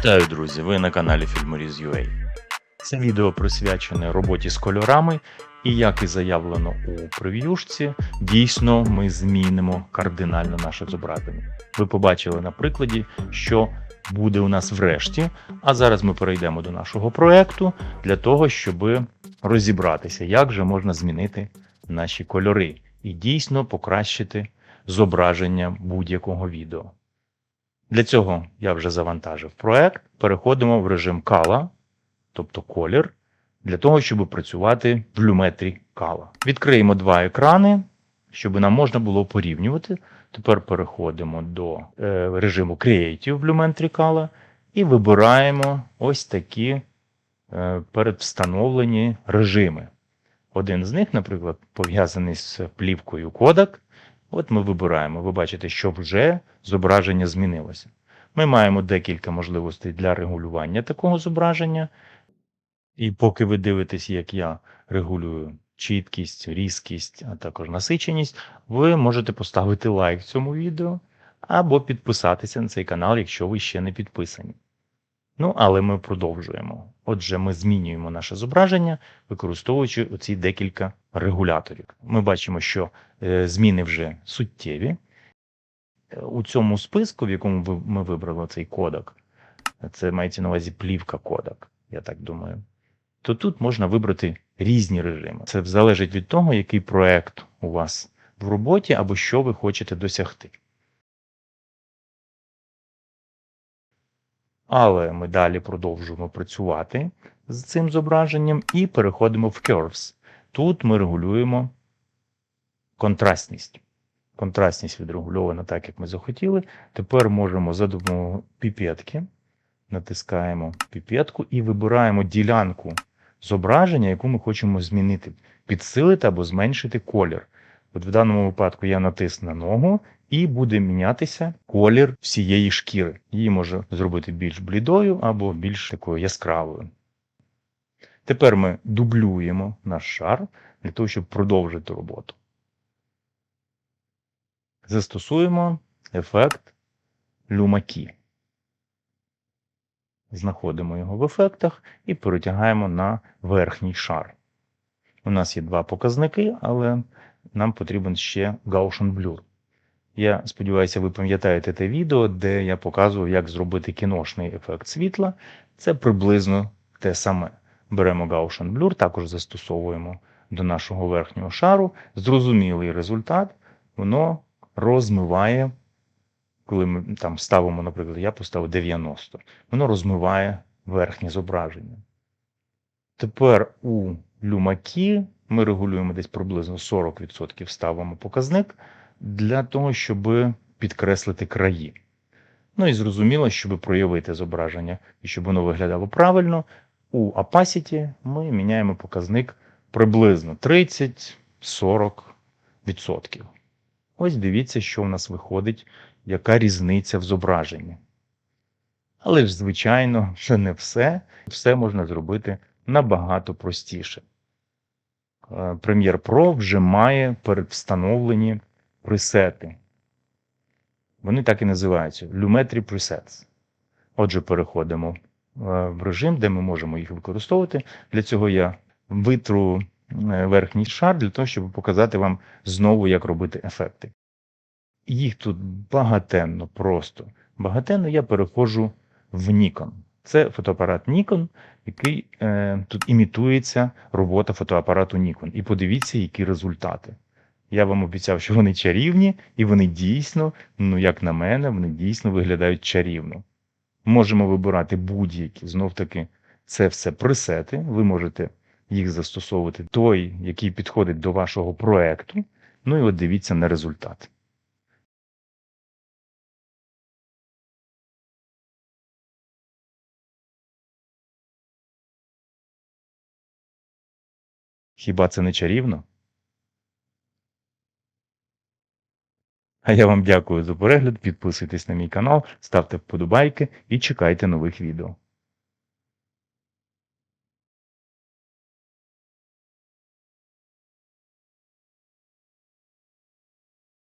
Вітаю, друзі! Ви на каналі Фільморіз.ua. Це відео присвячене роботі з кольорами, і як і заявлено у прев'юшці, дійсно ми змінимо кардинально наше зображення. Ви побачили на прикладі, що буде у нас врешті. А зараз ми перейдемо до нашого проекту для того, щоб розібратися, як же можна змінити наші кольори і дійсно покращити зображення будь-якого відео. Для цього я вже завантажив проект. Переходимо в режим Kala, тобто колір, для того, щоб працювати в люметрі Kala. Відкриємо два екрани, щоб нам можна було порівнювати. Тепер переходимо до е, режиму Creative в Lumetri Kala і вибираємо ось такі е, передвстановлені режими. Один з них, наприклад, пов'язаний з плівкою Kodak. От ми вибираємо. Ви бачите, що вже зображення змінилося. Ми маємо декілька можливостей для регулювання такого зображення. І поки ви дивитесь, як я регулюю чіткість, різкість, а також насиченість, ви можете поставити лайк цьому відео або підписатися на цей канал, якщо ви ще не підписані. Ну, але ми продовжуємо. Отже, ми змінюємо наше зображення, використовуючи оці декілька регуляторів. Ми бачимо, що е, зміни вже суттєві. У цьому списку, в якому ми вибрали цей кодек, це мається на увазі плівка кодек, я так думаю, то тут можна вибрати різні режими. Це залежить від того, який проект у вас в роботі або що ви хочете досягти. Але ми далі продовжуємо працювати з цим зображенням і переходимо в Curves. Тут ми регулюємо контрастність. Контрастність відрегульована так, як ми захотіли. Тепер можемо за допомогою піпетки натискаємо піпетку і вибираємо ділянку зображення, яку ми хочемо змінити, підсилити або зменшити колір. От в даному випадку я натисну на ногу і буде мінятися колір всієї шкіри. Її може зробити більш блідою або більш такою яскравою. Тепер ми дублюємо наш шар для того, щоб продовжити роботу. Застосуємо ефект Luma Знаходимо його в ефектах і перетягаємо на верхній шар. У нас є два показники, але нам потрібен ще Gaussian Blur. Я сподіваюся, ви пам'ятаєте те відео, де я показував, як зробити кіношний ефект світла. Це приблизно те саме. Беремо Gaussian Blur, також застосовуємо до нашого верхнього шару. Зрозумілий результат, воно розмиває, коли ми там ставимо, наприклад, я поставив 90, воно розмиває верхнє зображення. Тепер у люмакі ми регулюємо десь приблизно 40% ставимо показник для того, щоб підкреслити краї. Ну і зрозуміло, щоб проявити зображення і щоб воно виглядало правильно, у Opacity ми міняємо показник приблизно 30-40%. Ось дивіться, що в нас виходить, яка різниця в зображенні. Але ж, звичайно, що не все. Все можна зробити набагато простіше. Е, Premiere Pro вже має передвстановлені пресети. Вони так і називаються Lumetri Presets. Отже, переходимо е, в режим, де ми можемо їх використовувати. Для цього я витру е, верхній шар для того, щоб показати вам знову, як робити ефекти. Їх тут багатенно, просто багатенно я переходжу в Nikon. Це фотоапарат Nikon, який е, тут імітується робота фотоапарату Nikon. І подивіться, які результати. Я вам обіцяв, що вони чарівні, і вони дійсно, ну як на мене, вони дійсно виглядають чарівно. Можемо вибирати будь-які, знов таки, це все пресети. Ви можете їх застосовувати той, який підходить до вашого проекту. Ну і от дивіться на результат. Хіба це не чарівно? А я вам дякую за перегляд. Підписуйтесь на мій канал, ставте вподобайки і чекайте нових відео.